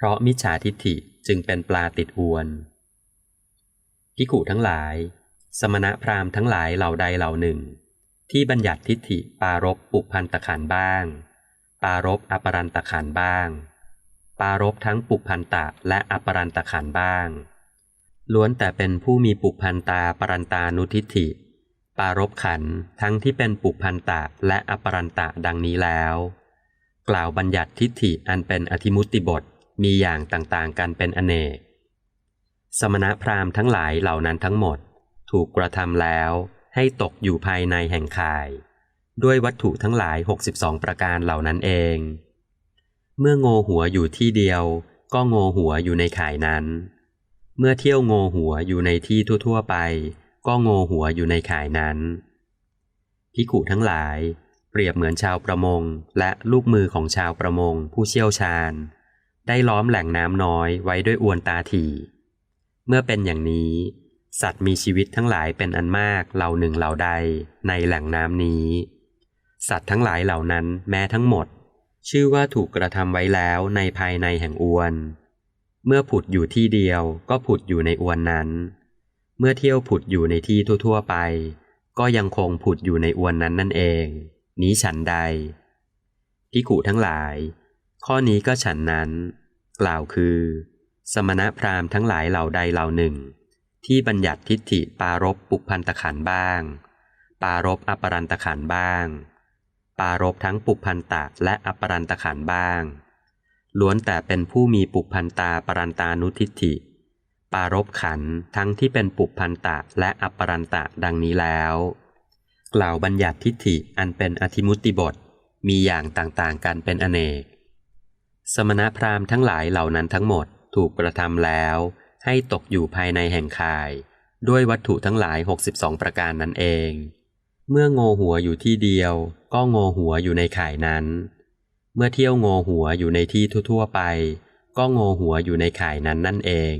เพราะมิจฉาทิฏฐิจึงเป็นปลาติดอวนพิขุทั้งหลาย สมณะพราหมณ์ทั้งหลายเหล่าใดเหล่าหนึ่ง ที่บัญญัติทิฏฐิปารบปุพันตขันบ้าง ปารบอปรันตขันบ้าง ปารบทั้งปุพันตะและอปรันตขันบ้าง ล้วนแต่เป็นผู้มีปุพันตาปรันตานุทิฏฐิ ปารบขันทั้งที่เป็นปุพันตะและอปรันตะดังนี้แล้ว กล่าวบัญญัติทิฏฐิอันเป็นอธิมุติบท มีอย่างต่างๆกันเป็นอเนก สมณพราหมณ์ทั้งหลายเหล่านั้นทั้งหมด ถูกกระทำแล้วให้ตกอยู่ภายในแห่งข่าย ด้วยวัตถุทั้งหลาย 62 ประการเหล่านั้นเอง เมื่อโงหัวอยู่ที่เดียว ก็โงหัวอยู่ในข่ายนั้น เมื่อเที่ยวโงหัวอยู่ในที่ทั่ว ๆ ไป ก็โงหัวอยู่ในข่ายนั้นพิขุทั้งหลาย เปรียบเหมือนชาวประมงและลูกมือของชาวประมงผู้เชี่ยวชาญ ได้ล้อมแหล่งน้ำน้อยไว้ด้วยอวนตาถีเมื่อเป็นอย่างนี้ สัตว์มีชีวิตทั้งหลายเป็นอันมากเหล่าหนึ่งเหล่าใดในแหล่งน้ำนี้ สัตว์ทั้งหลายเหล่านั้นแม้ทั้งหมด ชื่อว่าถูกกระทำไว้แล้วในภายในแห่งอวน เมื่อผุดอยู่ที่เดียวก็ผุดอยู่ในอวนนั้น เมื่อเที่ยวผุดอยู่ในที่ทั่ว ๆ ไป ก็ยังคงผุดอยู่ในอวนนั้นนั่นเอง นี้ฉันใดพิขุทั้งหลาย ข้อนี้ก็ฉันนั้น กล่าวคือ สมณพราหมณ์ทั้งหลายเหล่าใดเหล่าหนึ่ง ที่บัญญัติทิฏฐิปารบปุพันตขันบ้าง ปารบอปรันตขันบ้าง ปารบทั้งปุพันตะและอปรันตขันบ้าง ล้วนแต่เป็นผู้มีปุพันตาปรันตานุทิฏฐิ ปารบขันทั้งที่เป็นปุพันตะและอปรันตะดังนี้แล้ว กล่าวบัญญัติทิฏฐิอันเป็นอธิมุติบทมีอย่างต่างๆ กันเป็นอเนก สมณพราหมณ์ทั้งหลายเหล่านั้นทั้งหมดถูกกระทำแล้ว ให้ตกอยู่ภายในแห่งข่าย ด้วยวัตถุทั้งหลาย 62 ประการนั้นเอง เมื่อโงหัวอยู่ที่เดียว ก็โงหัวอยู่ในข่ายนั้น เมื่อเที่ยวโงหัวอยู่ในที่ทั่วๆไป ก็โงหัวอยู่ในข่ายนั้นนั่นเอง